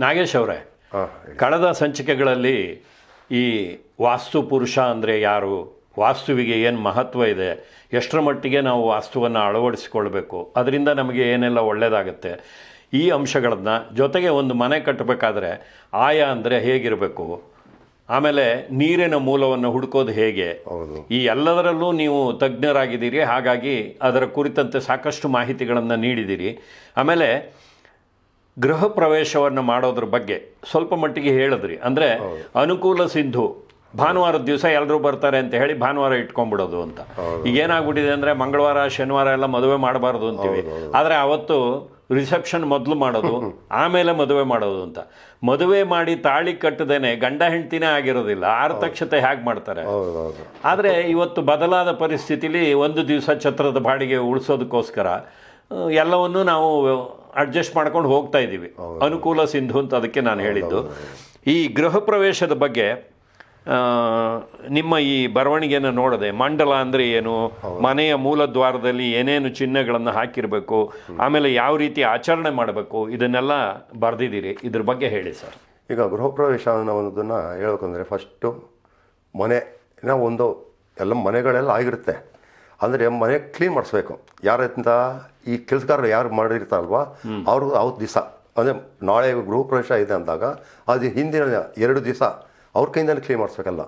ನಾಗೇಶ್ ಅವರೇ ಕಳೆದ ಸಂಚಿಕೆಗಳಲ್ಲಿ ಈ ವಾಸ್ತು ಪುರುಷ ಅಂದರೆ ಯಾರು ವಾಸ್ತುವಿಗೆ ಏನು ಮಹತ್ವ ಇದೆ ಎಷ್ಟರ ಮಟ್ಟಿಗೆ ನಾವು ವಾಸ್ತುವನ್ನು ಅಳವಡಿಸಿಕೊಳ್ಬೇಕು ಅದರಿಂದ ನಮಗೆ ಏನೆಲ್ಲ ಒಳ್ಳೆಯದಾಗುತ್ತೆ ಈ ಅಂಶಗಳನ್ನು ಜೊತೆಗೆ ಒಂದು ಮನೆ ಕಟ್ಟಬೇಕಾದ್ರೆ ಆಯ ಅಂದರೆ ಹೇಗಿರಬೇಕು ಆಮೇಲೆ ನೀರಿನ ಮೂಲವನ್ನು ಹುಡುಕೋದು ಹೇಗೆ ಹೌದು. ಈ ಎಲ್ಲದರಲ್ಲೂ ನೀವು ತಜ್ಞರಾಗಿದ್ದೀರಿ ಹಾಗಾಗಿ ಅದರ ಕುರಿತಂತೆ ಸಾಕಷ್ಟು ಮಾಹಿತಿಗಳನ್ನು ನೀಡಿದ್ದೀರಿ. ಆಮೇಲೆ ಗೃಹ ಪ್ರವೇಶವನ್ನು ಮಾಡೋದ್ರ ಬಗ್ಗೆ ಸ್ವಲ್ಪ ಮಟ್ಟಿಗೆ ಹೇಳಿದ್ರಿ. ಅಂದರೆ ಅನುಕೂಲ ಸಿಂಧು ಭಾನುವಾರದ ದಿವಸ ಎಲ್ಲರೂ ಬರ್ತಾರೆ ಅಂತ ಹೇಳಿ ಭಾನುವಾರ ಇಟ್ಕೊಂಡ್ಬಿಡೋದು ಅಂತ. ಈಗ ಏನಾಗ್ಬಿಟ್ಟಿದೆ ಅಂದರೆ ಮಂಗಳವಾರ ಶನಿವಾರ ಎಲ್ಲ ಮದುವೆ ಮಾಡಬಾರ್ದು ಅಂತೀವಿ. ಆದರೆ ಅವತ್ತು ರಿಸೆಪ್ಷನ್ ಮೊದಲು ಮಾಡೋದು ಆಮೇಲೆ ಮದುವೆ ಮಾಡೋದು ಅಂತ. ಮದುವೆ ಮಾಡಿ ತಾಳಿ ಕಟ್ಟದೇನೆ ಗಂಡ ಹೆಂಡ್ತಿನೇ ಆಗಿರೋದಿಲ್ಲ ಆರ್ತಕ್ಷತೆ ಹೇಗೆ ಮಾಡ್ತಾರೆ? ಆದರೆ ಇವತ್ತು ಬದಲಾದ ಪರಿಸ್ಥಿತಿಲಿ ಒಂದು ದಿವಸ ಛತ್ರದ ಬಾಡಿಗೆ ಉಳಿಸೋದಕ್ಕೋಸ್ಕರ ಎಲ್ಲವನ್ನೂ ನಾವು ಅಡ್ಜಸ್ಟ್ ಮಾಡ್ಕೊಂಡು ಹೋಗ್ತಾ ಇದ್ದೀವಿ. ಅನುಕೂಲ ಸಿಂಧು ಅಂತ ಅದಕ್ಕೆ ನಾನು ಹೇಳಿದ್ದು. ಈ ಗೃಹ ಪ್ರವೇಶದ ಬಗ್ಗೆ ನಿಮ್ಮ ಈ ಬರವಣಿಗೆಯನ್ನು ನೋಡದೆ ಮಂಡಲ ಅಂದರೆ ಏನು ಮನೆಯ ಮೂಲ ದ್ವಾರದಲ್ಲಿ ಏನೇನು ಚಿಹ್ನೆಗಳನ್ನು ಹಾಕಿರಬೇಕು ಆಮೇಲೆ ಯಾವ ರೀತಿ ಆಚರಣೆ ಮಾಡಬೇಕು ಇದನ್ನೆಲ್ಲ ಬರೆದಿದ್ದೀರಿ. ಇದ್ರ ಬಗ್ಗೆ ಹೇಳಿ ಸರ್. ಈಗ ಗೃಹ ಪ್ರವೇಶ ಅನ್ನೋದನ್ನು ಹೇಳ್ಬೇಕಂದ್ರೆ ಫಸ್ಟು ಮನೆ ಒಂದು ಎಲ್ಲ ಮನೆಗಳೆಲ್ಲ ಆಗಿರುತ್ತೆ. ಅಂದರೆ ಮನೆ ಕ್ಲೀನ್ ಮಾಡಿಸ್ಬೇಕು. ಯಾರಿಂದ ಈ ಕೆಲಸಗಾರರು ಯಾರು ಮಾಡಿರ್ತಾರಲ್ವ? ಅವರು ಅವ್ರ ದಿವಸ. ಅಂದರೆ ನಾಳೆ ಗೃಹ ಪ್ರವೇಶ ಇದೆ ಅಂದಾಗ ಅದು ಹಿಂದಿನ ಎರಡು ದಿವಸ ಅವ್ರ ಕೈಯಿಂದಲೇ ಕ್ಲೀನ್ ಮಾಡಿಸ್ಬೇಕಲ್ಲ.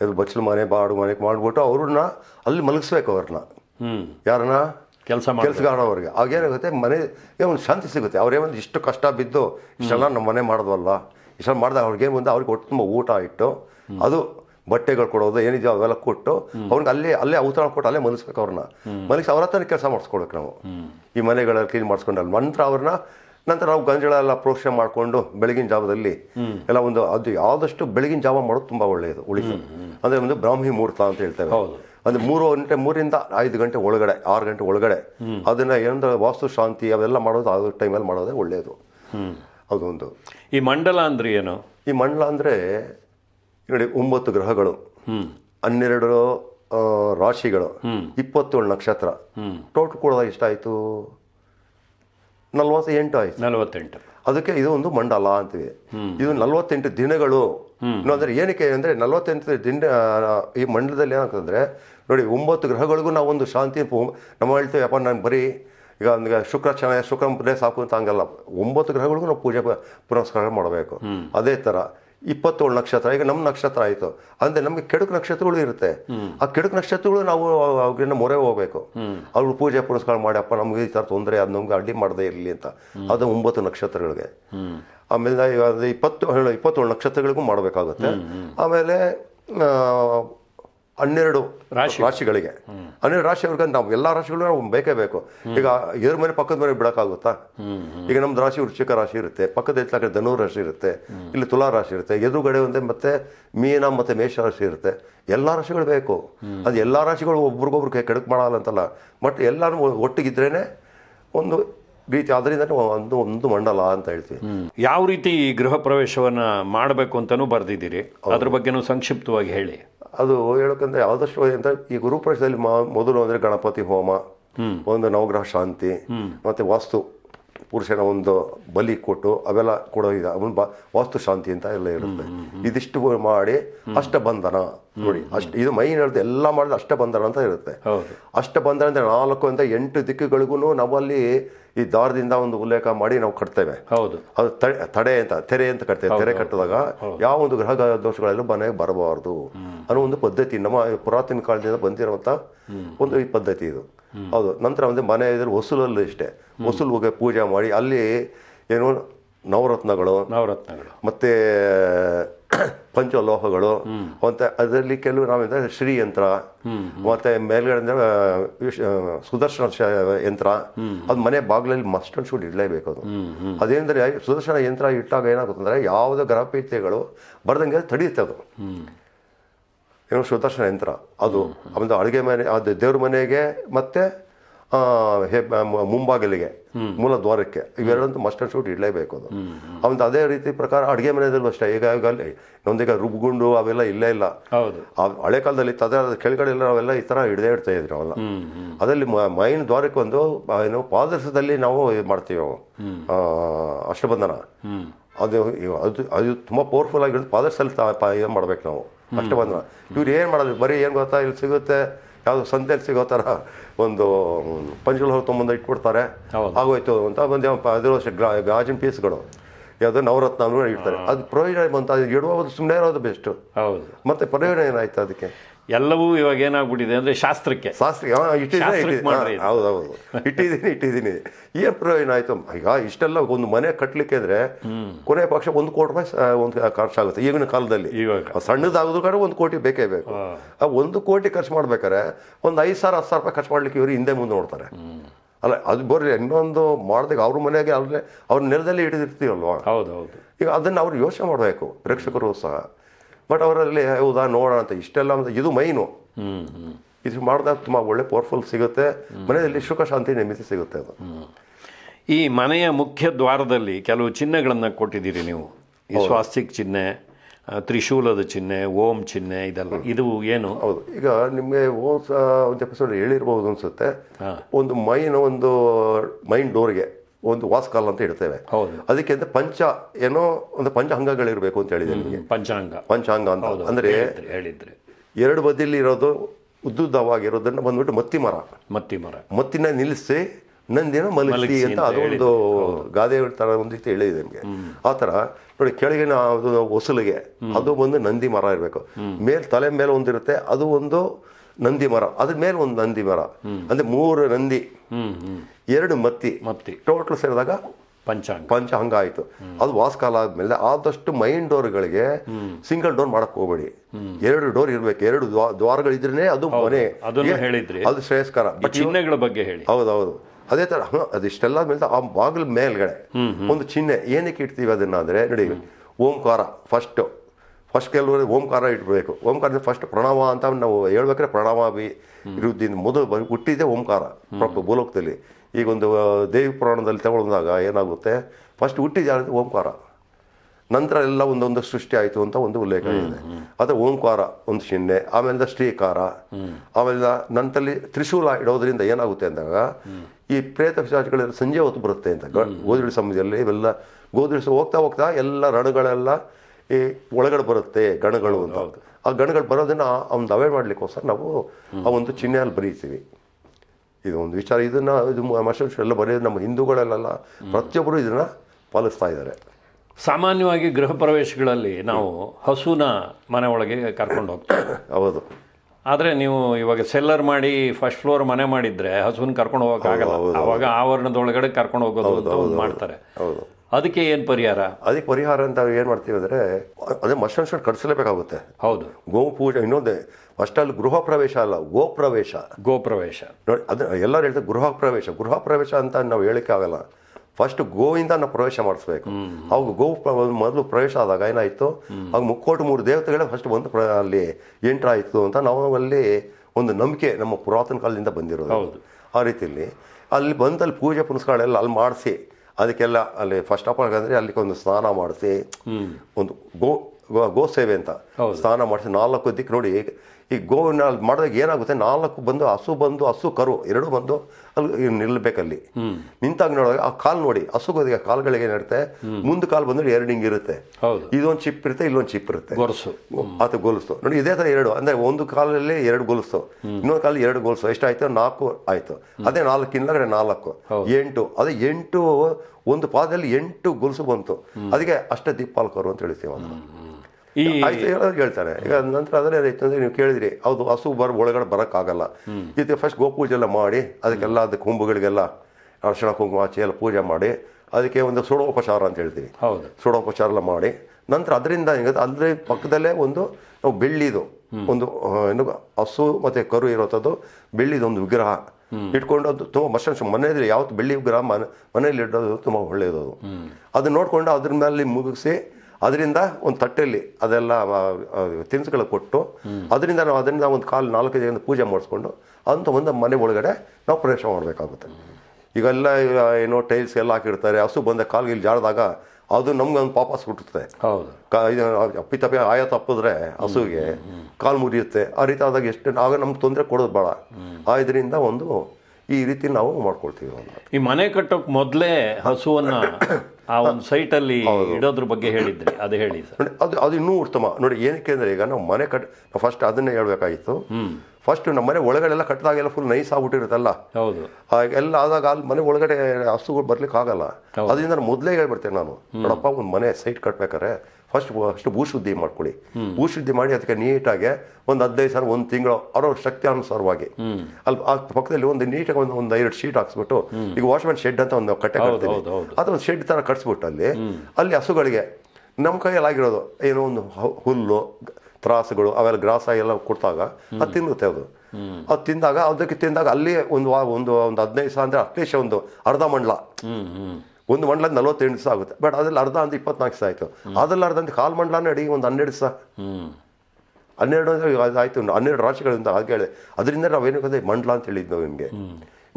ಇದು ಬಚ್ಚಲು ಮನೆ ಬಾಡು ಮನೆ ಮಾಡಿಬಿಟ್ಟು ಅವ್ರನ್ನ ಅಲ್ಲಿ ಮಲಗಿಸ್ಬೇಕು ಅವ್ರನ್ನ. ಯಾರನ್ನ? ಕೆಲಸ ಕೆಲಸಗಾರವ್ರಿಗೆ ಆಗೇನಾಗುತ್ತೆ ಮನೆ ಒಂದು ಶಾಂತಿ ಸಿಗುತ್ತೆ. ಅವ್ರೇ ಒಂದು ಇಷ್ಟು ಕಷ್ಟ ಬಿದ್ದು ಇಷ್ಟೆಲ್ಲ ನಮ್ಮ ಮನೆ ಮಾಡಿದ್ವಲ್ಲ ಇಷ್ಟೆಲ್ಲ ಮಾಡಿದಾಗ ಅವ್ರಿಗೆ ಮುಂದೆ ಅವ್ರಿಗೆ ಒಟ್ಟು ತುಂಬ ಊಟ ಇಟ್ಟು ಅದು ಬಟ್ಟೆಗಳು ಕೊಡೋದು ಏನಿದೆಯೋ ಅವೆಲ್ಲ ಕೊಟ್ಟು ಅವ್ರಿಗೆ ಅಲ್ಲೇ ಅಲ್ಲೇ ಔತಣ ಕೊಟ್ಟು ಅಲ್ಲೇ ಮಲಗಿಸ್ಬೇಕು ಅವ್ರನ್ನ. ಮಲಗಿಸಿ ಅವ್ರ ಹತ್ರನೇ ಕೆಲಸ ಮಾಡಿಸ್ಕೊಳ್ಬೇಕು ನಾವು. ಈ ಮನೆಗಳೆಲ್ಲ ಕ್ಲೀನ್ ಮಾಡಿಸ್ಕೊಂಡಲ್ಲಿ ನಂತರ ಅವ್ರನ್ನ ನಂತರ ನಾವು ಗಂಜಳ ಎಲ್ಲ ಪ್ರೋಕ್ಷಣೆ ಮಾಡಿಕೊಂಡು ಬೆಳಗಿನ ಜಾವದಲ್ಲಿ ಎಲ್ಲ ಒಂದು ಅದು ಆದಷ್ಟು ಬೆಳಗಿನ ಜಾವ ಮಾಡೋದು ತುಂಬ ಒಳ್ಳೆಯದು ಉಳಿತು. ಅಂದರೆ ಒಂದು ಬ್ರಾಹ್ಮಿ ಮುಹೂರ್ತ ಅಂತ ಹೇಳ್ತೇವೆ. ಹೌದು. ಅಂದ್ರೆ ಮೂರು ಗಂಟೆ ಮೂರಿಂದ ಐದು ಗಂಟೆ ಒಳಗಡೆ ಆರು ಗಂಟೆ ಒಳಗಡೆ ಅದನ್ನ ಏನಂದ್ರೆ ವಾಸ್ತು ಶಾಂತಿ ಅವೆಲ್ಲ ಮಾಡೋದು ಆ ಟೈಮಲ್ಲಿ ಮಾಡೋದೇ ಒಳ್ಳೆಯದು. ಅದೊಂದು ಈ ಮಂಡಲ ಅಂದ್ರೆ ಏನು? ಈ ಮಂಡಲ ಅಂದರೆ ನೋಡಿ ಒಂಬತ್ತು ಗ್ರಹಗಳು ಹನ್ನೆರಡು ರಾಶಿಗಳು ಇಪ್ಪತ್ತೇಳು ನಕ್ಷತ್ರ. ಟೋಟಲ್ ಕೂಡ ಎಷ್ಟಾಯಿತು? ನಲ್ವತ್ತ ಎಂಟು ಆಯ್ತು. ನಲವತ್ತೆಂಟು. ಅದಕ್ಕೆ ಇದು ಒಂದು ಮಂಡಲ ಅಂತೀವಿ. ಇದು ನಲವತ್ತೆಂಟು ದಿನಗಳು. ಅಂದ್ರೆ ಏನಕ್ಕೆ ಅಂದರೆ ನಲವತ್ತೆಂಟು ದಿನ ಈ ಮಂಡಲದಲ್ಲಿ ಏನಾಗ್ತಂದ್ರೆ ನೋಡಿ ಒಂಬತ್ತು ಗ್ರಹಗಳಿಗೂ ನಾವು ಒಂದು ಶಾಂತಿ ನಮ್ಮ ಹೇಳ್ತೀವಿ ಅಪ್ಪ ನಾನು ಬರೀ ಈಗ ಶುಕ್ರ ಚೆನ್ನಾಗಿ ಶುಕ್ರ ಸಾಕು ಅಂತ ಹಂಗಲ್ಲ. ಒಂಬತ್ತು ಗ್ರಹಗಳಿಗೂ ನಾವು ಪೂಜೆ ಪುನಸ್ಕಾರ ಮಾಡಬೇಕು. ಅದೇ ಥರ ಇಪ್ಪತ್ತೇಳು ನಕ್ಷತ್ರ ಈಗ ನಮ್ಮ ನಕ್ಷತ್ರ ಆಯಿತು. ಅಂದರೆ ನಮಗೆ ಕೆಡುಕು ನಕ್ಷತ್ರಗಳು ಇರುತ್ತೆ. ಆ ಕೆಡುಕು ನಕ್ಷತ್ರಗಳು ನಾವು ಅವ್ರನ್ನ ಮೊರೆ ಹೋಗಬೇಕು. ಅವ್ರು ಪೂಜೆ ಪುನಸ್ಕಾರ ಮಾಡಿ ಅಪ್ಪ ನಮ್ಗೆ ಈ ಥರ ತೊಂದರೆ ಅದು ನಮ್ಗೆ ಅಡ್ಡಿ ಮಾಡದೇ ಇರಲಿ ಅಂತ. ಅದು ಒಂಬತ್ತು ನಕ್ಷತ್ರಗಳಿಗೆ. ಆಮೇಲೆ ಇಪ್ಪತ್ತು ಹೇಳು, ಇಪ್ಪತ್ತೇಳು ನಕ್ಷತ್ರಗಳಿಗೂ ಮಾಡಬೇಕಾಗುತ್ತೆ. ಆಮೇಲೆ ಹನ್ನೆರಡು ರಾಶಿ. ರಾಶಿಗಳಿಗೆ. ಹನ್ನೆರಡು ರಾಶಿಗಳಿಗೆ ನಾವು ಎಲ್ಲ ರಾಶಿಗಳು ನಾವು ಬೇಕೇ ಬೇಕು. ಈಗ ಎದುರು ಮನೆ ಪಕ್ಕದ ಮನೆ ಬಿಡೋಕ್ಕಾಗುತ್ತಾ? ಈಗ ನಮ್ದು ರಾಶಿ ವೃಶ್ಚಿಕ ರಾಶಿ ಇರುತ್ತೆ. ಪಕ್ಕದ ಎತ್ತಲಾಗ ಧನು ರಾಶಿ ಇರುತ್ತೆ. ಇಲ್ಲಿ ತುಲಾ ರಾಶಿ ಇರುತ್ತೆ. ಎದುರುಗಡೆ ಒಂದೇ ಮತ್ತೆ ಮೀನ ಮತ್ತೆ ಮೇಷ ರಾಶಿ ಇರುತ್ತೆ. ಎಲ್ಲ ರಾಶಿಗಳು ಬೇಕು. ಅದು ಎಲ್ಲ ರಾಶಿಗಳು ಒಬ್ರಿಗೊಬ್ರು ಕೆಡಕ್ ಮಾಡಲ್ಲ ಅಂತಲ್ಲ. ಬಟ್ ಎಲ್ಲರೂ ಒಟ್ಟಿಗಿದ್ರೇನೆ ಒಂದು ರೀತಿ ಅದರಿಂದ ಒಂದು ಒಂದು ಮಂಡಲ ಅಂತ ಹೇಳ್ತೀವಿ. ಯಾವ ರೀತಿ ಈ ಗೃಹ ಪ್ರವೇಶವನ್ನ ಮಾಡಬೇಕು ಅಂತಾನೂ ಬರೆದಿದ್ದೀರಿ. ಅದ್ರ ಬಗ್ಗೆನೂ ಸಂಕ್ಷಿಪ್ತವಾಗಿ ಹೇಳಿ. ಅದು ಹೇಳೋಕಂದ್ರೆ ಆದಷ್ಟು ಅಂತ ಈ ಗುರುಪ್ರವೇಶದಲ್ಲಿ ಮೊದಲು ಅಂದರೆ ಗಣಪತಿ ಹೋಮ ಒಂದು ನವಗ್ರಹ ಶಾಂತಿ ಮತ್ತೆ ವಾಸ್ತು ಪುರುಷನ ಒಂದು ಬಲಿ ಕೊಟ್ಟು ಅವೆಲ್ಲ ಕೊಡೋ ಇದೆ ಅವನು ಬಾ ವಾಸ್ತು ಶಾಂತಿ ಅಂತ ಎಲ್ಲ ಇರುತ್ತೆ. ಇದಿಷ್ಟು ಮಾಡಿ ಅಷ್ಟಬಂಧನ. ನೋಡಿ ಅಷ್ಟು ಇದು ಮೈನ್ ನಡೆದು ಎಲ್ಲ ಮಾಡಿದ್ರೆ ಅಷ್ಟಬಂಧನ ಅಂತ ಇರುತ್ತೆ. ಅಷ್ಟಬಂಧನ ಅಂದರೆ ನಾಲ್ಕು ಅಂತ ಎಂಟು ದಿಕ್ಕುಗಳಿಗೂ ನಾವಲ್ಲಿ ಈ ದಾರದಿಂದ ಒಂದು ಉಲ್ಲೇಖ ಮಾಡಿ ನಾವು ಕಟ್ತೇವೆ. ಹೌದು. ಅದು ತಡೆ ತಡೆ ಅಂತ ತೆರೆ ಅಂತ ಕಟ್ತೇವೆ. ತೆರೆ ಕಟ್ಟಿದಾಗ ಯಾವ ಒಂದು ಗ್ರಹ ದೋಷಗಳೆಲ್ಲ ಮನೆಗೆ ಬರಬಾರ್ದು ಅನ್ನೋ ಒಂದು ಪದ್ಧತಿ ನಮ್ಮ ಪುರಾತನ ಕಾಲದಿಂದ ಬಂದಿರುವಂತ ಒಂದು ಈ ಪದ್ಧತಿ ಇದು. ಹೌದು. ನಂತರ ಒಂದು ಮನೆ ಇದ್ರೆ ಹೊಸಲಲ್ಲೂ ಇಷ್ಟೇ. ಹೊಸಲ್ಗೆ ಪೂಜೆ ಮಾಡಿ ಅಲ್ಲಿ ಏನು ನವರತ್ನಗಳು ನವರತ್ನಗಳು. ಮತ್ತೆ ಪಂಚಲೋಹಗಳು. ಮತ್ತೆ ಅದರಲ್ಲಿ ಕೆಲವು ನಾವೆಂದ ಶ್ರೀಯಂತ್ರ ಮತ್ತೆ ಮೇಲ್ಗಡೆ ಅಂದ್ರೆ, ಸುದರ್ಶನ ಯಂತ್ರ. ಅದು ಮನೆ ಬಾಗಿಲಲ್ಲಿ ಮಸ್ಟ್ ಅಂಡ್ ಶೂಟ್ ಇಡಲೇಬೇಕು ಅದು. ಅದೇಂದ್ರೆ ಸುದರ್ಶನ ಯಂತ್ರ ಇಟ್ಟಾಗ ಏನಾಗುತ್ತೆ ಅಂದ್ರೆ ಯಾವುದೇ ಗ್ರಹಪೀತ್ಯಗಳು ಬರ್ದಂಗೆ ತಡೆಯುತ್ತೆ ಅದು. ಏನು ಸುದರ್ಶನ ಯಂತ್ರ ಅದು. ಆಮೇಲೆ ಅಡುಗೆ ಮನೆ ಅದು ದೇವ್ರ ಮನೆಗೆ ಮತ್ತೆ ಮುಂಬಾಗಿಲಿಗೆ ಮೂಲ ದ್ವಾರಕ್ಕೆ ಇವೆರಡಂತೂ ಮಸ್ಟ್ ಅಂಡ್ ಶೂಟ್ ಇಡಲೇಬೇಕು ಅದು. ಅವನು ಅದೇ ರೀತಿ ಪ್ರಕಾರ ಅಡುಗೆ ಮನೆಯಲ್ಲೂ ಅಷ್ಟೇ. ಈಗ ಈಗ ಅಲ್ಲಿ ನಮ್ದೀಗ ರುಬ್ಗುಂಡು ಅವೆಲ್ಲ ಇಲ್ಲೇ ಇಲ್ಲ. ಹಳೆ ಕಾಲದಲ್ಲಿ ತದ ಕೆಳಗಡೆ ಎಲ್ಲ ನಾವೆಲ್ಲ ಈ ಥರ ಹಿಡ್ದೇ ಇಡ್ತಾ ಇದ್ರು ಅವೆಲ್ಲ. ಅದರಲ್ಲಿ ಮೈನ್ ದ್ವಾರಕ್ಕೆ ಒಂದು ಏನು ಪಾದರಸದಲ್ಲಿ ನಾವು ಇದು ಮಾಡ್ತೀವಿ ಅಷ್ಟಬಂಧನ. ಅದು ಅದು ಅದು ತುಂಬ ಪವರ್ಫುಲ್ ಆಗಿರೋದು ಪಾದರ್ಸಲ್ಲಿ ಏನು ಮಾಡ್ಬೇಕು ನಾವು. ಅಷ್ಟಬಂಧನ. ಇವ್ರು ಏನು ಮಾಡೋದು? ಬರೀ ಏನು ಗೊತ್ತಾ? ಇಲ್ಲಿ ಸಿಗುತ್ತೆ. ಯಾವುದು ಸಂತೆಯಲ್ಲಿ ಸಿಗೋ ಥರ ಒಂದು ಪಂಜುಳ ಹೊರ ತೊಗೊಂಬಂದು ಇಟ್ಬಿಡ್ತಾರೆ. ಆಗೋಯ್ತು ಅಂತ ಬಂದು ಅದರ ಗಾಜಿನ ಪೀಸ್ಗಳು. ಯಾವುದೋ ನವರತ್ನ ಇಡ್ತಾರೆ. ಅದು ಪ್ರಯೋಜನ ಬಂತು. ಅದು ಇಡುವ ಸುಮ್ಮನೆ ಇರೋದು ಬೆಸ್ಟು ಹೌದು. ಮತ್ತೆ ಪ್ರಯೋಜನ ಏನಾಯ್ತು ಅದಕ್ಕೆ? ಎಲ್ಲವೂ ಇವಾಗ ಏನಾಗ್ಬಿಟ್ಟಿದೆ ಅಂದರೆ ಶಾಸ್ತ್ರಕ್ಕೆ. ಶಾಸ್ತ್ರ ಹಾ, ಇಟ್ಟಿದ್ದೀನಿ ಇಟ್ಟಿದ್ದೀನಿ. ಏನು ಪ್ರಯೋಜನ ಆಯ್ತು? ಈಗ ಇಷ್ಟೆಲ್ಲ ಒಂದು ಮನೆ ಕಟ್ಟಲಿಕ್ಕೆ ಇದ್ರೆ ಕೊನೆ ಪಕ್ಷ ಒಂದು ಕೋಟಿ ರೂಪಾಯಿ ಒಂದು ಒಂದು ಖರ್ಚಾಗುತ್ತೆ ಈಗಿನ ಕಾಲದಲ್ಲಿ. ಇವಾಗ. ಸಣ್ಣದಾಗೋದು ಕಡೆ ಒಂದು ಕೋಟಿ ಬೇಕೇ ಬೇಕು. ಆ ಒಂದು ಕೋಟಿ ಖರ್ಚು ಮಾಡ್ಬೇಕಾರೆ ಒಂದು ಐದು ಸಾವಿರ ಹತ್ತು ಸಾವಿರ ರೂಪಾಯಿ ಖರ್ಚು ಮಾಡ್ಲಿಕ್ಕೆ ಇವರು ಹಿಂದೆ ಮುಂದೆ ನೋಡ್ತಾರೆ. ಅಲ್ಲ ಅದು ಬರ್ರಿ ಇನ್ನೊಂದು ಮಾಡಿದಾಗ ಅವ್ರ ಮನೆಗೆ ಅವ್ರನ್ನೇ ಅವ್ರ ನೆಲದಲ್ಲಿ ಹಿಡಿದಿರ್ತೀವಲ್ವಾ? ಹೌದು ಹೌದು ಈಗ ಅದನ್ನು ಅವ್ರು ಯೋಚನೆ ಮಾಡಬೇಕು. ಪ್ರೇಕ್ಷಕರು ಸಹ. ಬಟ್ ಅವರಲ್ಲಿ ಹೌದಾ ನೋಡೋಣ ಅಂತ ಇಷ್ಟೆಲ್ಲ ಅಂತ ಇದು ಮೈನು. ಇದು ಮಾಡಿದಾಗ ತುಂಬ ಒಳ್ಳೆ ಪವರ್ಫುಲ್ ಸಿಗುತ್ತೆ. ಮನೆಯಲ್ಲಿ ಸುಖ ಶಾಂತಿ ನೆಮ್ಮದಿ ಸಿಗುತ್ತೆ ಅದು. ಈ ಮನೆಯ ಮುಖ್ಯ ದ್ವಾರದಲ್ಲಿ ಕೆಲವು ಚಿಹ್ನೆಗಳನ್ನು ಕೊಟ್ಟಿದ್ದೀರಿ ನೀವು. ಈ ಸ್ವಾಸ್ತಿಕ್ ಚಿಹ್ನೆ ತ್ರಿಶೂಲದ ಚಿಹ್ನೆ ಓಂ ಚಿಹ್ನೆ ಇದೆಲ್ಲ. ಇದು ಏನು? ಹೌದು. ಈಗ ನಿಮಗೆ ಓಂ ಒಂದು ಎಪಿಸೋಡ್ ಹೇಳಿರ್ಬೋದು ಅನ್ಸುತ್ತೆ. ಒಂದು ಮೈನ್ ಒಂದು ಮೈನ್ ಡೋರ್ಗೆ. ಒಂದು ವಾಸ್ಕಾಲ್ ಅಂತ ಇಡ್ತೇವೆ. ಅದಕ್ಕೆ ಅಂದ್ರೆ ಪಂಚ ಏನೋ ಒಂದು ಪಂಚ ಅಂಗಗಳಿರಬೇಕು ಅಂತ ಹೇಳಿದೆ ನಿಮಗೆ. ಪಂಚಾಂಗ. ಪಂಚಾಂಗ ಅಂತ. ಅಂದ್ರೆ ಹೇಳಿದ್ರೆ ಎರಡು ಬದಿಯಲ್ಲಿ ಇರೋದು ಉದ್ದುದ್ದವಾಗಿರೋದನ್ನ ಬಂದ್ಬಿಟ್ಟು ಮತ್ತಿ ಮರ. ಮತ್ತಿ ಮರ. ಮತ್ತಿನ ನಿಲ್ಲಿಸಿ ನಂದಿನ ಮಲಗಿಸಿ ಮಲಗಿಸಿ ಅಂತ ಅದೊಂದು ಗಾದೆ ಥರ ಒಂದು ಹೇಳಿದೆ ನಿಮಗೆ. ಆ ಥರ ನೋಡಿ ಕೆಳಗಿನ ಅದು ಹೊಸಲಿಗೆ ಅದು ಒಂದು ನಂದಿ ಮರ ಇರಬೇಕು. ಮೇಲ್ ತಲೆ ಮೇಲೆ ಒಂದಿರುತ್ತೆ ಅದು ಒಂದು ನಂದಿ ಮರ. ಅದ್ರ ಮೇಲೆ ಒಂದು ನಂದಿ ಮರ. ಅಂದ್ರೆ ಮೂರು ನಂದಿ ಎರಡು ಮತ್ತಿ. ಮತ್ತಿ. ಟೋಟಲ್ ಸೇರಿದಾಗ ಪಂಚಾಂಗ. ಪಂಚ ಹಂಗ ಆಯ್ತು. ಅದು ವಾಸ್ಕಾಲ ಆದ್ಮೇಲೆ ಆದಷ್ಟು ಮೈನ್ ಡೋರ್ಗಳಿಗೆ ಸಿಂಗಲ್ ಡೋರ್ ಮಾಡಕ್ ಹೋಗ್ಬೇಡಿ. ಎರಡು ಡೋರ್ ಇರ್ಬೇಕು. ಎರಡು ದ್ವಾರಗಳಿದ್ರೆ ಅದು ಮನೆ. ಹೇಳಿದ್ರಿ. ಅದು ಶ್ರೇಯಸ್ಕರ. ಚಿಹ್ನೆಗಳ ಬಗ್ಗೆ ಹೇಳಿ. ಹೌದೌದು. ಅದೇ ತರ ಅದಿಷ್ಟೆಲ್ಲ ಮೇಲೆ ಆ ಬಾಗಿಲ ಮೇಲ್ಗಡೆ ಒಂದು ಚಿಹ್ನೆ. ಏನಕ್ಕೆ ಇಡ್ತೀವಿ ಅದನ್ನ ಅಂದ್ರೆ ನೋಡಿ ಓಂಕಾರ ಫಸ್ಟ್ ಫಸ್ಟ್ ಕೆಲವರು ಓಂಕಾರ ಇಡಬೇಕು. ಓಂಕಾರ ಫಸ್ಟ್ ಪ್ರಣವ ಅಂತ ನಾವು ಹೇಳ್ಬೇಕಾದ್ರೆ ಪ್ರಣವಾಭಿ ಇರುವುದಿಂದ ಮೊದಲು ಬರೀ ಹುಟ್ಟಿದ್ದೆ ಓಂಕಾರ ಭೂಲೋಕದಲ್ಲಿ. ಈಗ ಒಂದು ದೇವಿ ಪುರಾಣದಲ್ಲಿ ತಗೊಂಡಾಗ ಏನಾಗುತ್ತೆ? ಫಸ್ಟ್ ಹುಟ್ಟಿದ ಓಂಕಾರ. ನಂತರ ಎಲ್ಲ ಒಂದೊಂದು ಸೃಷ್ಟಿ ಆಯಿತು ಅಂತ ಒಂದು ಉಲ್ಲೇಖ ಇದೆ. ಅದು ಓಂಕಾರ ಒಂದು ಚಿಹ್ನೆ ಆಮೇಲೆ ಶ್ರೀಕಾರ ಆಮೇಲೆ ನಂತರಲ್ಲಿ ತ್ರಿಶೂಲ ಇಡೋದ್ರಿಂದ ಏನಾಗುತ್ತೆ ಅಂದಾಗ, ಈ ಪ್ರೇತ ಪಿಶಾಚಿಗಳೆಲ್ಲ ಸಂಜೆ ಹೊತ್ತು ಬರುತ್ತೆ ಅಂತ. ಗೋಧಿ ಸಮಯದಲ್ಲಿ ಇವೆಲ್ಲ ಗೋಧಿ ಹೋಗ್ತಾ ಹೋಗ್ತಾ ಎಲ್ಲ ರಣಗಳೆಲ್ಲ ಈ ಒಳಗಡೆ ಬರುತ್ತೆ ಗಣಗಳು ಅಂತ. ಆ ಗಣಗಳು ಬರೋದನ್ನ ಅವ್ನು ಅವಾಯ್ಡ್ ಮಾಡ್ಲಿಕ್ಕೋಸ್ಕರ ನಾವು ಆ ಒಂದು ಚಿಹ್ನೆಯಲ್ಲಿ ಬರೀತೀವಿ. ಇದು ಒಂದು ವಿಚಾರ. ಇದನ್ನ ಇದು ಮನುಷ್ಯರು ಎಲ್ಲ ಬರೆಯೋದು ನಮ್ಮ ಹಿಂದೂಗಳಲ್ಲೆಲ್ಲ ಪ್ರತಿಯೊಬ್ಬರು ಇದನ್ನ ಪಾಲಿಸ್ತಾ ಇದ್ದಾರೆ. ಸಾಮಾನ್ಯವಾಗಿ ಗೃಹ ಪ್ರವೇಶಗಳಲ್ಲಿ ನಾವು ಹಸುನ ಮನೆ ಒಳಗೆ ಕರ್ಕೊಂಡು ಹೋಗ್ತೀವಿ. ಹೌದು. ಆದರೆ ನೀವು ಇವಾಗ ಸೆಲ್ಲರ್ ಮಾಡಿ ಫಸ್ಟ್ ಫ್ಲೋರ್ ಮನೆ ಮಾಡಿದ್ರೆ ಹಸುನ ಕರ್ಕೊಂಡು ಹೋಗೋಕ್ಕಾಗಲ್ಲ. ಅವಾಗ ಆವರಣದೊಳಗಡೆ ಕರ್ಕೊಂಡು ಹೋಗೋದು ಅಂತ ಮಾಡ್ತಾರೆ. ಹೌದು. ಅದಕ್ಕೆ ಏನು ಪರಿಹಾರ? ಅದಕ್ಕೆ ಪರಿಹಾರ ಅಂತ ಏನು ಮಾಡ್ತೀವಿ ಅಂದರೆ ಅದೇ ಮನುಷ್ಯನ ಕಟ್ಸಲೇಬೇಕಾಗುತ್ತೆ. ಹೌದು. ಗೋ ಪೂಜೆ ಇನ್ನೊಂದೇ ಅಷ್ಟಲ್ಲಿ ಗೃಹ ಪ್ರವೇಶ ಅಲ್ಲ ಗೋ ಪ್ರವೇಶ ಗೋ ಪ್ರವೇಶ ನೋಡಿ ಅದು ಎಲ್ಲರೂ ಹೇಳ್ತಾರೆ ಗೃಹ ಪ್ರವೇಶ ಗೃಹ ಪ್ರವೇಶ ಅಂತ ನಾವು ಹೇಳಕ್ಕೆ ಆಗಲ್ಲ. ಫಸ್ಟ್ ಗೋವಿಂದ ನಾವು ಪ್ರವೇಶ ಮಾಡಿಸ್ಬೇಕು. ಅವಾಗ ಗೋ ಮೊದಲು ಪ್ರವೇಶ ಆದಾಗ ಏನಾಯಿತು? ಅವಾಗ ಮುಕ್ಕೋಟು ಮೂರು ದೇವತೆಗಳೇ ಫಸ್ಟ್ ಬಂದು ಅಲ್ಲಿ ಎಂಟ್ರ್ ಆಯಿತು ಅಂತ ನಾವು ಅಲ್ಲಿ ಒಂದು ನಂಬಿಕೆ ನಮ್ಮ ಪುರಾತನ ಕಾಲದಿಂದ ಬಂದಿರೋದು. ಹೌದು. ಆ ರೀತಿಯಲ್ಲಿ ಅಲ್ಲಿ ಬಂದಲ್ಲಿ ಅಲ್ಲಿ ಪೂಜೆ ಪುನಸ್ಕಾರಗಳೆಲ್ಲ ಅಲ್ಲಿ ಮಾಡಿಸಿ ಅದಕ್ಕೆಲ್ಲ ಅಲ್ಲಿ ಫಸ್ಟ್ ಆಫ್ ಆಲ್ ಅಂದರೆ ಅಲ್ಲಿಗೆ ಒಂದು ಸ್ನಾನ ಮಾಡಿಸಿ ಒಂದು ಗೋ ಗೋ- ಸೇವೆ ಅಂತ ಸ್ನಾನ ಮಾಡಿಸಿ ನಾಲ್ಕು ದಿಕ್ಕು ನೋಡಿ ಈ ಗೋವಿನ ಅಲ್ಲಿ ಮಾಡಿದಾಗ ಏನಾಗುತ್ತೆ? ನಾಲ್ಕು ಬಂದು ಹಸು ಬಂದು ಹಸು ಕರು ಎರಡು ಬಂದು ಅಲ್ಲಿ ನಿಲ್ಲಬೇಕಲ್ಲಿ ನಿಂತಾಗ ನೋಡಿದಾಗ ಆ ಕಾಲು ನೋಡಿ ಹಸುಗೋದಿಗೆ ಕಾಲುಗಳಿಗೆ ಏನಿರುತ್ತೆ ಮುಂದೆ ಕಾಲು ಬಂದ್ರೆ ಎರಡು ಹಿಂಗಿರುತ್ತೆ ಇರುತ್ತೆ. ಇದೊಂದು ಚಿಪ್ ಇರುತ್ತೆ ಇಲ್ಲೊಂದು ಚಿಪ್ ಇರುತ್ತೆ. ಅದು ಗೊಲಿಸ್ತು ನೋಡಿ ಇದೇ ಥರ ಎರಡು ಅಂದರೆ ಒಂದು ಕಾಲಲ್ಲಿ ಎರಡು ಗೋಲಿಸ್ತು ಇನ್ನೊಂದು ಕಾಲಲ್ಲಿ ಎರಡು ಗೊಲಿಸ್ತು ಎಷ್ಟಾಯ್ತು? ನಾಲ್ಕು ಆಯ್ತು. ಅದೇ ನಾಲ್ಕು ಹಿಂದ್ಗಡೆ ನಾಲ್ಕು. ಎಂಟು. ಅದೇ ಎಂಟು ಒಂದು ಪಾದದಲ್ಲಿ ಎಂಟು ಗೊಲಸು ಬಂತು. ಅದಕ್ಕೆ ಅಷ್ಟ ದೀಪಾಲ್ಕರು ಅಂತ ಹೇಳ್ತೀವಿ. ಈ ಆಯ್ತು ಹೇಳೋದು ಹೇಳ್ತಾರೆ ಈಗ ನಂತರ ಅದನ್ನೇ ಏನಾಯ್ತು ಅಂದ್ರೆ ನೀವು ಕೇಳಿದ್ರಿ ಹೌದು ಹಸು ಬರ ಒಳಗಡೆ ಬರೋಕ್ಕಾಗಲ್ಲ. ಇದು ಫಸ್ಟ್ ಗೋಪೂಜೆ ಎಲ್ಲ ಮಾಡಿ ಅದಕ್ಕೆಲ್ಲ ಅದಕ್ಕೆ ಕುಂಭಗಳಿಗೆಲ್ಲ ಅರ್ಶಿಣ ಕುಂಕುಮ ಆಚೆ ಎಲ್ಲ ಪೂಜೆ ಮಾಡಿ ಅದಕ್ಕೆ ಒಂದು ಸುಡೋಪಚಾರ ಅಂತ ಹೇಳ್ತೀವಿ. ಹೌದು. ಸುಡೋಪಚಾರ ಎಲ್ಲ ಮಾಡಿ ನಂತರ ಅದರಿಂದ ಅದ್ರ ಪಕ್ಕದಲ್ಲೇ ಒಂದು ನಾವು ಬೆಳ್ಳಿದು ಒಂದು ಏನು ಹಸು ಮತ್ತೆ ಕರು ಇರೋಂಥದ್ದು ಬೆಳ್ಳಿದು ಒಂದು ವಿಗ್ರಹ ಇಟ್ಕೊಂಡು ಅದು ತುಂಬ ಮನೆ ಮನೆಯಲ್ಲಿ ಯಾವತ್ತು ಬೆಳ್ಳಿ ವಿಗ್ರಹ ಮನೆ ಮನೆಯಲ್ಲಿ ಇಡೋದು ತುಂಬ ಒಳ್ಳೆಯದು ಅದು. ಅದನ್ನ ನೋಡಿಕೊಂಡು ಅದ್ರ ಮೇಲೆ ಮುಗಿಸಿ ಅದರಿಂದ ಒಂದು ತಟ್ಟೆಯಲ್ಲಿ ಅದೆಲ್ಲ ತಿನಿಸುಗಳು ಕೊಟ್ಟು ಅದರಿಂದ ನಾವು ಅದರಿಂದ ಒಂದು ಕಾಲು ನಾಲ್ಕು ಜನ ಪೂಜೆ ಮಾಡಿಸ್ಕೊಂಡು ಅಂತ ಒಂದು ಮನೆ ಒಳಗಡೆ ನಾವು ಪ್ರವೇಶ ಮಾಡಬೇಕಾಗುತ್ತೆ. ಈಗೆಲ್ಲ ಈಗ ಏನೋ ಟೈಲ್ಸ್ ಎಲ್ಲ ಹಾಕಿರ್ತಾರೆ ಹಸು ಬಂದ ಕಾಲಿಗೆ ಇಲ್ಲಿ ಜಾಡಿದಾಗ ಅದು ನಮ್ಗೆ ಒಂದು ಪಾಪ ಸುಟ್ಟುತ್ತೆ ಹೌದು. ತಪ್ಪಿ ಅಪ್ಪಿತಪ್ಪಿ ಆಯ ತಪ್ಪಿದ್ರೆ ಹಸುವಿಗೆ ಕಾಲು ಮುರಿಯುತ್ತೆ. ಆ ರೀತಿ ಆದಾಗ ಎಷ್ಟು ಆಗ ನಮ್ಗೆ ತೊಂದರೆ ಕೊಡೋದು ಭಾಳ ಆ ಇದರಿಂದ ಒಂದು ಈ ರೀತಿ ನಾವು ಮಾಡ್ಕೊಳ್ತೀವಿ. ಈ ಮನೆ ಕಟ್ಟೋಕೆ ಮೊದಲೇ ಹಸುವನ್ನ ಆ ಒಂದು ಸೈಟಲ್ಲಿ ಇಡೋದ್ರ ಬಗ್ಗೆ ಹೇಳಿದ್ರೆ ಅದು ಹೇಳಿ ಸರ್. ಅದು ಅದು ಇನ್ನೂ ಉತ್ತಮ. ನೋಡಿ ಏನಕ್ಕೆ ಅಂದರೆ ಈಗ ನಾವು ಮನೆ ಕಟ್ ಫಸ್ಟ್ ಅದನ್ನೇ ಹೇಳಬೇಕಾಗಿತ್ತು. ಫಸ್ಟ್ ನಮ್ಮ ಮನೆ ಒಳಗಡೆಲ್ಲ ಕಟ್ಟಿದಾಗೆಲ್ಲ ಫುಲ್ ನೈಸ್ ಆಗ್ಬಿಟ್ಟಿರುತ್ತಲ್ಲ? ಹೌದು. ಎಲ್ಲ ಆದಾಗ ಅಲ್ಲಿ ಮನೆ ಒಳಗಡೆ ಹಸುಗಳು ಬರ್ಲಿಕ್ಕೆ ಆಗಲ್ಲ ಅದರಿಂದ ಮೊದಲೇ ಹೇಳ್ಬಿಡ್ತೇನೆ ನಾನು. ನೋಡಪ್ಪ ಒಂದು ಮನೆ ಸೈಟ್ ಕಟ್ಬೇಕಾರೆ ಫಸ್ಟ್ ಫಸ್ಟ್ ಭೂಶುದ್ಧಿ ಮಾಡ್ಕೊಳ್ಳಿ. ಭೂಶುದ್ಧಿ ಮಾಡಿ ಅದಕ್ಕೆ ನೀಟಾಗಿ ಒಂದು ಹದಿನೈದು ಸಾವಿರ ಒಂದು ತಿಂಗಳು ಅವ್ರವ್ರ ಶಕ್ತಿ ಅನುಸಾರವಾಗಿ. ಅಲ್ಲಿ ಆ ಪಕ್ಕದಲ್ಲಿ ಒಂದು ನೀಟಾಗಿ ಒಂದು ಒಂದು ಎರಡು ಶೀಟ್ ಹಾಕ್ಸ್ಬಿಟ್ಟು ಈಗ ವಾಶ್ಮ್ಯಾನ್ ಶೆಡ್ ಅಂತ ಒಂದು ಕಟ್ಟೆ. ಅದೊಂದು ಶೆಡ್ ಥರ ಕಟ್ಸ್ಬಿಟ್ಟು ಅಲ್ಲಿ ಅಲ್ಲಿ ಹಸುಗಳಿಗೆ ನಮ್ಮ ಕೈಯಲ್ಲಿ ಆಗಿರೋದು ಏನೋ ಒಂದು ಹುಲ್ಲು ತ್ರಾಸುಗಳು ಅವೆಲ್ಲ ಗ್ರಾಸ ಎಲ್ಲ ಕೊಡ್ತಾಗ ಅದು ತಿನ್ನುತ್ತೆ ಅದು. ಅದು ತಿಂದಾಗ ಅದಕ್ಕೆ ತಿಂದಾಗ ಅಲ್ಲಿ ಒಂದು ಒಂದು ಒಂದು ಹದಿನೈದು ಸಾವಿರ ಅಂದರೆ ಅಟ್ಲೀಸ್ಟ್ ಒಂದು ಅರ್ಧ ಮಂಡಲ. ಒಂದು ಮಂಡಲ ನಲವತ್ತೆಂಟು ದಿವಸ ಆಗುತ್ತೆ. ಬಟ್ ಅದ್ರಲ್ಲಿ ಅರ್ಧ ಅಂತ ಇಪ್ಪತ್ನಾಲ್ಕು ದಿವಸ ಆಯಿತು. ಅದ್ರಲ್ಲಿ ಅರ್ಧ ಅಂತ ಕಾಲು ಮಂಡಲನೇ ಅಡಿ ಒಂದು ಹನ್ನೆರಡು ದಿವಸ. ಹನ್ನೆರಡು ಅಂದರೆ ಅದು ಆಯಿತು. ಹನ್ನೆರಡು ರಾಶಿಗಳಿಂದ ಹಾಗೆ ಹೇಳಿದೆ ಅದರಿಂದ ನಾವೇನಕ್ಕೆ ಮಂಡಲ ಅಂತ ಹೇಳಿದ್ದು ನಿಮಗೆ.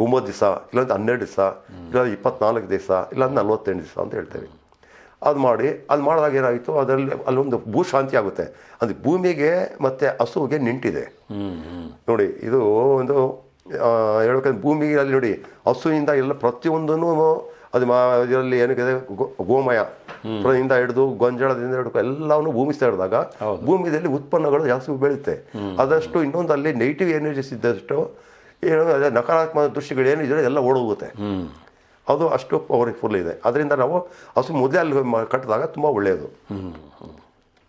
ಒಂಬತ್ತು ದಿವಸ ಇಲ್ಲಾಂದ್ರೆ ಹನ್ನೆರಡು ದಿವಸ ಇಲ್ಲ ಇಪ್ಪತ್ನಾಲ್ಕು ದಿವಸ ಇಲ್ಲಾಂದ್ರೆ ನಲವತ್ತೆಂಟು ದಿವಸ ಅಂತ ಹೇಳ್ತೇವೆ. ಅದು ಮಾಡಿ ಅದು ಮಾಡಿದಾಗ ಏನಾಯಿತು? ಅದರಲ್ಲಿ ಅಲ್ಲೊಂದು ಭೂಶಾಂತಿ ಆಗುತ್ತೆ. ಅಂದರೆ ಭೂಮಿಗೆ ಮತ್ತು ಹಸುವಿಗೆ ನಿಂಟಿದೆ ನೋಡಿ ಇದು ಒಂದು ಹೇಳ್ಬೇಕಂದ್ರೆ ಭೂಮಿಗೆ ಅಲ್ಲಿ ನೋಡಿ ಹಸುವಿನಿಂದ ಎಲ್ಲ ಪ್ರತಿಯೊಂದನ್ನು ಅದು ಮಾ ಇದರಲ್ಲಿ ಏನಕ್ಕಿದೆ ಗೋ- ಗೋಮಯ. ಇಂದ ಹಿಡಿದು ಗೊಂಜಾಳದಿಂದ ಹಿಡಿದು ಎಲ್ಲವನ್ನು ಭೂಮಿ ಸೇರಿದಾಗ ಭೂಮಿಯಲ್ಲಿ ಉತ್ಪನ್ನಗಳು ಜಾಸ್ತಿ ಬೆಳೆಯುತ್ತೆ ಆದಷ್ಟು ಇನ್ನೊಂದು ಅಲ್ಲಿ ನೆಗೆಟಿವ್ ಎನರ್ಜೀಸ್ ಇದ್ದಷ್ಟು ಏನು ಅದೇ ನಕಾರಾತ್ಮಕ ದೃಷ್ಟಿಗಳು ಏನಿದೆ ಎಲ್ಲ ಓಡೋಗುತ್ತೆ. ಅದು ಅಷ್ಟು ಪವರ್ಫುಲ್ ಇದೆ. ಅದರಿಂದ ನಾವು ಹಸು ಮೊದಲೇ ಅಲ್ಲಿ ಕಟ್ಟಿದಾಗ ತುಂಬ ಒಳ್ಳೆಯದು.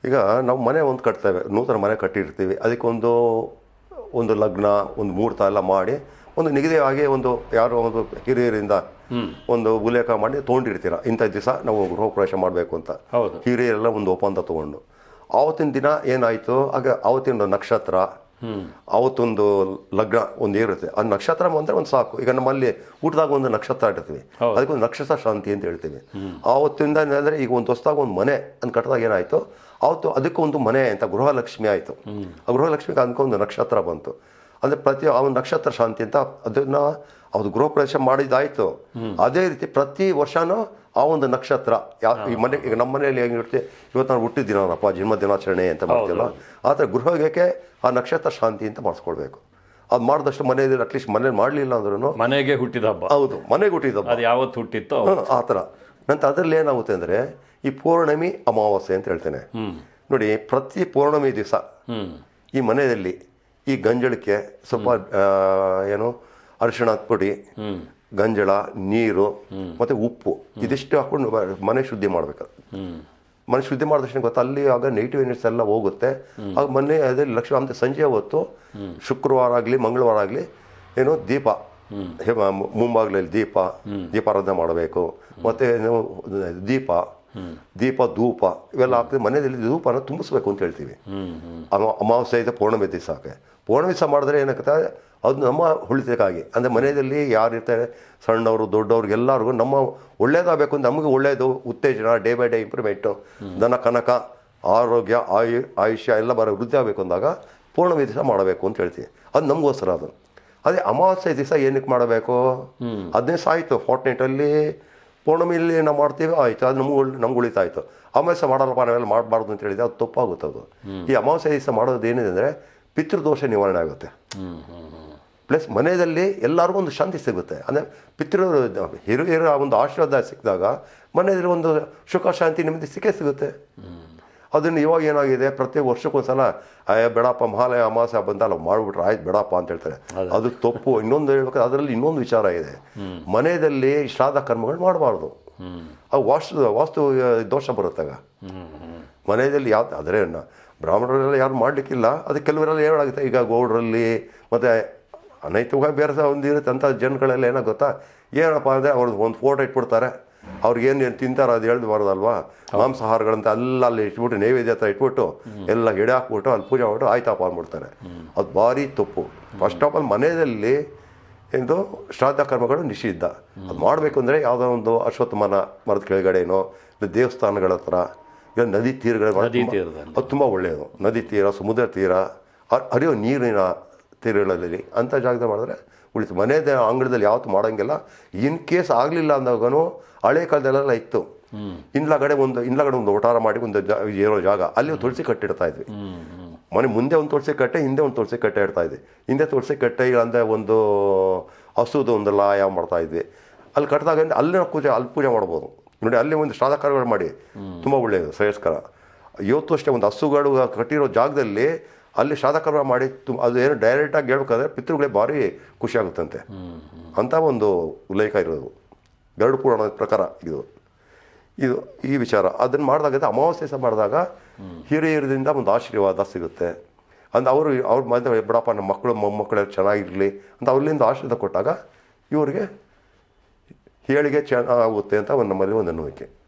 ಈಗ ನಾವು ಮನೆ ಒಂದು ಕಟ್ತೇವೆ. ನೂತನ ಮನೆ ಕಟ್ಟಿರ್ತೀವಿ. ಅದಕ್ಕೊಂದು ಒಂದು ಲಗ್ನ ಒಂದು ಮುಹೂರ್ತ ಎಲ್ಲ ಮಾಡಿ ಒಂದು ನಿಗದಿಯಾಗಿ ಒಂದು ಯಾರೋ ಒಂದು ಹಿರಿಯರಿಂದ ಒಂದು ಉಲ್ಲೇಖ ಮಾಡಿ ತೊಗೊಂಡಿರ್ತೀರ ಇಂಥ ದಿವಸ ನಾವು ಗೃಹ ಪ್ರವೇಶ ಮಾಡಬೇಕು ಅಂತ. ಹೌದು. ಹಿರಿಯರೆಲ್ಲ ಒಂದು ಒಪ್ಪಂದ ತಗೊಂಡು. ಆವತ್ತಿನ ದಿನ ಏನಾಯಿತು? ಆಗ ಆವತ್ತಿನ ನಕ್ಷತ್ರ ಅವತ್ತೊಂದು ಲಗ್ನ ಒಂದು ಏರುತ್ತೆ ಆ ನಕ್ಷತ್ರ ಅಂದರೆ ಒಂದು ಸಾಕು. ಈಗ ನಮ್ಮಲ್ಲಿ ಊಟದಾಗ ಒಂದು ನಕ್ಷತ್ರ ಇಡ್ತೀವಿ. ಅದಕ್ಕೆ ಒಂದು ನಕ್ಷತ್ರ ಶಾಂತಿ ಅಂತ ಹೇಳ್ತೀವಿ. ಆವತ್ತಿಂದ ಅಂದರೆ ಈಗ ಒಂದು ಹೊಸದಾಗ ಒಂದು ಮನೆ ಅಂತ ಕಟ್ಟಿದಾಗ ಏನಾಯಿತು? ಆವತ್ತು ಅದಕ್ಕೆ ಒಂದು ಮನೆ ಅಂತ ಗೃಹಲಕ್ಷ್ಮಿ ಆಯಿತು. ಆ ಗೃಹಲಕ್ಷ್ಮಿಗೆ ಅದಕ್ಕೆ ಒಂದು ನಕ್ಷತ್ರ ಬಂತು. ಅಂದರೆ ಪ್ರತಿ ಆ ಒಂದು ನಕ್ಷತ್ರ ಶಾಂತಿ ಅಂತ ಅದನ್ನ ಅವ್ರು ಗೃಹ ಪ್ರವೇಶ ಮಾಡಿದ್ದಾಯ್ತು. ಅದೇ ರೀತಿ ಪ್ರತಿ ವರ್ಷನೂ ಆ ಒಂದು ನಕ್ಷತ್ರ ಯಾವ ಈ ಮನೆ ಈಗ ನಮ್ಮ ಮನೆಯಲ್ಲಿ ಹೆಂಗಿರುತ್ತೆ ಇವತ್ತು ನಾನು ಹುಟ್ಟಿದ್ದೀನಪ್ಪ ಜನ್ಮ ದಿನಾಚರಣೆ ಅಂತ ಮಾಡ್ತೀವಲ್ಲ? ಆ ಥರ ಗೃಹಕ್ಕೆ ಆ ನಕ್ಷತ್ರ ಶಾಂತಿ ಅಂತ ಮಾಡಿಸ್ಕೊಳ್ಬೇಕು. ಅದು ಮಾಡಿದಷ್ಟು ಮನೆಯಲ್ಲಿ ಅಟ್ಲೀಸ್ಟ್ ಮನೇಲಿ ಮಾಡಲಿಲ್ಲ ಅಂದ್ರೂ ಮನೆಗೆ ಹುಟ್ಟಿದ ಹಬ್ಬ. ಹೌದು ಮನೆಗೆ ಹುಟ್ಟಿದಪ್ಪ ಅದು ಯಾವತ್ತು ಹುಟ್ಟಿತ್ತೋ ಆ ಥರ. ನಂತರ ಅದರಲ್ಲಿ ಏನಾಗುತ್ತೆ ಅಂದರೆ ಈ ಪೌರ್ಣಮಿ ಅಮಾವಾಸ್ಯೆ ಅಂತ ಹೇಳ್ತೇನೆ. ನೋಡಿ ಪ್ರತಿ ಪೌರ್ಣಮಿ ದಿವಸ ಈ ಮನೆಯಲ್ಲಿ ಈ ಗಂಜಳಕ್ಕೆ ಸ್ವಲ್ಪ ಏನು ಅರಿಶಿಣದ ಪುಡಿ ಗಂಜಳ ನೀರು ಮತ್ತು ಉಪ್ಪು. ಇದಿಷ್ಟು ಹಾಕೊಂಡು ಮನೆ ಶುದ್ಧಿ ಮಾಡಬೇಕು ಮನೆ ಶುದ್ಧಿ ಮಾಡಿದ ತಕ್ಷಣ ಗೊತ್ತಾ ಅಲ್ಲಿ ಆಗ ನೆಗೆಟಿವ್ ಎನರ್ಜಿ ಎಲ್ಲ ಹೋಗುತ್ತೆ. ಆಗ ಮೊನ್ನೆ ಅದೇ ಲಕ್ಷ್ಮಿ ಅಂತ ಸಂಜೆ ಹೊತ್ತು ಶುಕ್ರವಾರ ಆಗಲಿ ಮಂಗಳವಾರ ಆಗಲಿ ಏನೋ ದೀಪ. ಮುಂಬಾಗ್ಲಲ್ಲಿ ದೀಪ. ದೀಪಾರಾಧನೆ ಮಾಡಬೇಕು. ಮತ್ತು ಏನು ದೀಪ. ದೀಪ ಧೂಪ ಇವೆಲ್ಲ ಹಾಕಿದ್ರೆ ಮನೆಯಲ್ಲಿ ಧೂಪನ ತುಂಬಿಸ್ಬೇಕು ಅಂತ ಹೇಳ್ತೀವಿ. ಅಮಾವಾಸ್ಯೆ ಇದೆ ಪೌರ್ಣಮಿ ದಿವಸಕ್ಕೆ ದಿವಸ ಮಾಡಿದ್ರೆ ಏನಾಗುತ್ತೆ ಅದು ನಮ್ಮ ಉಳಿತಕ್ಕಾಗಿ ಅಂದರೆ ಮನೆಯಲ್ಲಿ ಯಾರು ಇರ್ತಾರೆ ಸಣ್ಣವರು ದೊಡ್ಡವ್ರು ಎಲ್ಲರಿಗೂ ನಮ್ಮ ಒಳ್ಳೇದಾಗಬೇಕು ಅಂತ ನಮಗೆ ಒಳ್ಳೆಯದು ಉತ್ತೇಜನ ಡೇ ಬೈ ಡೇ ಇಂಪ್ರೂವ್ಮೆಂಟು. ದನ ಕನಕ ಆರೋಗ್ಯ ಆಯು ಆಯುಷ್ಯ ಎಲ್ಲ ಬರೋ ವೃದ್ಧಿ ಆಗಬೇಕು ಅಂದಾಗ ಪೌರ್ಣಮಿ ದಿವಸ ಮಾಡಬೇಕು ಅಂತ ಹೇಳ್ತೀವಿ. ಅದು ನಮಗೋಸ್ಕರ ಅದು. ಅದೇ ಅಮಾವಾಸ್ಯೆ ದಿವಸ ಏನಕ್ಕೆ ಮಾಡಬೇಕು? ಹದಿನೈದು ಸಾಯಿತು ಆಯಿತು ಫೋರ್ಟ್ನೈಟಲ್ಲಿ ಪೂರ್ಣಮಿಯಲ್ಲಿ ನಾವು ಮಾಡ್ತೀವಿ ಆಯಿತು. ಅದು ನಮ್ಗೆ ನಮ್ಗೆ ಉಳಿತಾಯಿತು. ಅಮಾವಾಸ್ಯೆ ಮಾಡಲ್ಲಪ್ಪ ನಾವೆಲ್ಲ ಮಾಡಬಾರ್ದು ಅಂತ ಹೇಳಿದ್ರೆ ಅದು ತಪ್ಪಾಗುತ್ತೆ ಅದು. ಈ ಅಮಾವಾಸ್ಯೆ ದಿವಸ ಮಾಡೋದು ಏನಿದೆ ಅಂದರೆ ಪಿತೃದೋಷ ನಿವಾರಣೆ ಆಗುತ್ತೆ. ಪ್ಲಸ್ ಮನೆಯಲ್ಲಿ ಎಲ್ಲರಿಗೂ ಒಂದು ಶಾಂತಿ ಸಿಗುತ್ತೆ. ಅಂದರೆ ಪಿತೃ ಹಿರಿಯರ ಒಂದು ಆಶೀರ್ವಾದ ಸಿಕ್ಕಿದಾಗ ಮನೆಯಲ್ಲಿ ಒಂದು ಸುಖ ಶಾಂತಿ ನೆಮ್ಮದಿ ಸಿಕ್ಕೇ ಸಿಗುತ್ತೆ. ಅದನ್ನು ಇವಾಗ ಏನಾಗಿದೆ? ಪ್ರತಿ ವರ್ಷಕ್ಕೊಂದ್ಸಲ ಅಯ್ಯ ಬೇಡಪ್ಪ ಮಹಾಲಯ ಅಮಾವಾಸ್ಯ ಬಂದಲ್ಲ ಮಾಡಿಬಿಟ್ರೆ ಆಯ್ತು ಬೇಡಪ್ಪ ಅಂತ ಹೇಳ್ತಾರೆ. ಅದು. ತಪ್ಪು. ಇನ್ನೊಂದು ಹೇಳ್ಬೇಕಾದ್ರೆ ಅದರಲ್ಲಿ ಇನ್ನೊಂದು ವಿಚಾರ ಇದೆ. ಮನೆಯಲ್ಲಿ ಶ್ರಾದ್ದ ಕರ್ಮಗಳು ಮಾಡಬಾರ್ದು. ಆ ವಾಸ್ತು ವಾಸ್ತು ದೋಷ ಬರುತ್ತಾಗ. ಮನೆಯಲ್ಲಿ ಯಾವ ಆದರೆ ಬ್ರಾಹ್ಮಣರೆಲ್ಲ ಯಾರು ಮಾಡಲಿಕ್ಕಿಲ್ಲ ಅದು ಕೆಲವರೆಲ್ಲ ಏನಾಗುತ್ತೆ? ಈಗ ಗೌಡರಲ್ಲಿ ಮತ್ತು ಅನೈತಿಕವಾಗಿ ಬೇರೆ ಸಹ ಒಂದು ಇರುತ್ತೆ ಅಂಥ ಜನಗಳೆಲ್ಲ ಏನಾಗುತ್ತಾ ಏನಪ್ಪ ಅಂದರೆ ಅವ್ರದ್ದು ಒಂದು ಫೋಟೋ ಇಟ್ಬಿಡ್ತಾರೆ. ಅವ್ರಿಗೆ ಏನು ಏನು ತಿಂತಾರೋ ಅದು ಹೇಳ್ಬಾರ್ದಲ್ವಾ? ಮಾಂಸಾಹಾರಗಳಂತ ಎಲ್ಲ ಅಲ್ಲಿ ಇಟ್ಬಿಟ್ಟು ನೈವೇದ್ಯ ಹತ್ರ ಇಟ್ಬಿಟ್ಟು ಎಲ್ಲ ಗಿಡ ಹಾಕ್ಬಿಟ್ಟು ಅಲ್ಲಿ ಪೂಜೆ ಮಾಡ್ಬಿಟ್ಟು ಆಯ್ತಪ್ಪ ಅಂದ್ಬಿಡ್ತಾರೆ. ಅದು ಭಾರಿ ತಪ್ಪು. ಫಸ್ಟ್ ಆಫ್ ಆಲ್ ಮನೆಯಲ್ಲಿ ಎಂದು ಶ್ರಾದ್ದ ಕರ್ಮಗಳು ನಿಷಿದ್ಧ. ಅದು ಮಾಡಬೇಕು ಅಂದರೆ ಯಾವುದೋ ಒಂದು ಅಶ್ವತ್ಥಮಾನ ಮರದ ಕೆಳಗಡೆನೋ ಇಲ್ಲ ದೇವಸ್ಥಾನಗಳ ಹತ್ರ ಇಲ್ಲ ನದಿ ತೀರಗಳ. ಅದು ತುಂಬ ಒಳ್ಳೆಯದು. ನದಿ ತೀರ ಸಮುದ್ರ ತೀರ ಹರಿಯೋ ನೀರಿನ ತೀರಗಳಲ್ಲಿ ಅಂಥ ಜಾಗದಲ್ಲಿ ಮಾಡಿದ್ರೆ ಉಳಿತು. ಮನೆಯದ ಅಂಗಳದಲ್ಲಿ ಯಾವತ್ತು ಮಾಡೋಂಗಿಲ್ಲ. ಇನ್ ಕೇಸ್ ಆಗಲಿಲ್ಲ ಅಂದಾಗನು ಹಳೆ ಕಾಲದಲ್ಲೆಲ್ಲ ಇತ್ತು. ಇನ್ಲಗಡೆ ಒಂದು ಇನ್ಲಗಡೆ ಒಂದು ಒಟಾರ ಮಾಡಿ ಒಂದು ಇರೋ ಜಾಗ. ಅಲ್ಲಿ ಒಂದು ತುಳಸಿ ಕಟ್ಟಿಡ್ತಾ ಇದ್ವಿ. ಮನೆ ಮುಂದೆ ಒಂದು ತುಳಸಿ ಕಟ್ಟೆ ಹಿಂದೆ ಒಂದು ತುಳಸಿ ಕಟ್ಟೆ ಇಡ್ತಾ ಇದ್ವಿ. ಹಿಂದೆ ತುಳಸಿ ಕಟ್ಟೆ ಅಂದರೆ ಒಂದು ಹಸುದು ಒಂದು ಲಾಯ ಮಾಡ್ತಾ ಇದ್ವಿ. ಅಲ್ಲಿ ಕಟ್ಟಿದಾಗ ಅಲ್ಲಿ ಪೂಜೆ ಅಲ್ಲಿ ಪೂಜೆ ಮಾಡ್ಬೋದು. ನೋಡಿ, ಅಲ್ಲಿ ಒಂದು ಶ್ರಾದ್ದಕರಗಳು ಮಾಡಿ. ತುಂಬ ಒಳ್ಳೆಯದು, ಶ್ರೇಯಸ್ಕರ. ಇವತ್ತು ಅಷ್ಟೇ ಒಂದು ಹಸುಗಳು ಕಟ್ಟಿರೋ ಜಾಗದಲ್ಲಿ ಅಲ್ಲಿ ಶ್ರಾದ್ದಕರ ಮಾಡಿ ತುಂಬ ಅದು ಏನು ಡೈರೆಕ್ಟಾಗಿ ಹೇಳ್ಬೇಕಾದ್ರೆ ಪಿತೃಗಳೇ ಭಾರಿ ಖುಷಿ ಆಗುತ್ತಂತೆ. ಅಂತ ಒಂದು ಉಲ್ಲೇಖ ಇರೋದು. ಗರುಡ ಪುರಾಣದ ಪ್ರಕಾರ ಇದು. ಇದು ಈ ವಿಚಾರ. ಅದನ್ನು ಮಾಡಿದಾಗ ಅಮಾವಾಸ್ಯೆ ಸಹ ಮಾಡಿದಾಗ ಹಿರಿಯರಿಂದ ಒಂದು ಆಶೀರ್ವಾದ ಸಿಗುತ್ತೆ. ಅಂದ್ರೆ ಅವರು, ಅವ್ರ ಮದುವೆ ಬಿಡಪ್ಪ, ನಮ್ಮ ಮಕ್ಕಳು, ಮೊಮ್ಮಕ್ಕಳು ಚೆನ್ನಾಗಿರಲಿ ಅಂತ ಅವ್ರಿಂದ ಆಶೀರ್ವಾದ ಕೊಟ್ಟಾಗ ಇವರಿಗೆ ಹೇಳಿಗೆ ಚೆನ್ನಾಗುತ್ತೆ ಅಂತ ಒಂದು ನಮ್ಮಲ್ಲಿ ಒಂದು ನಂಬಿಕೆ.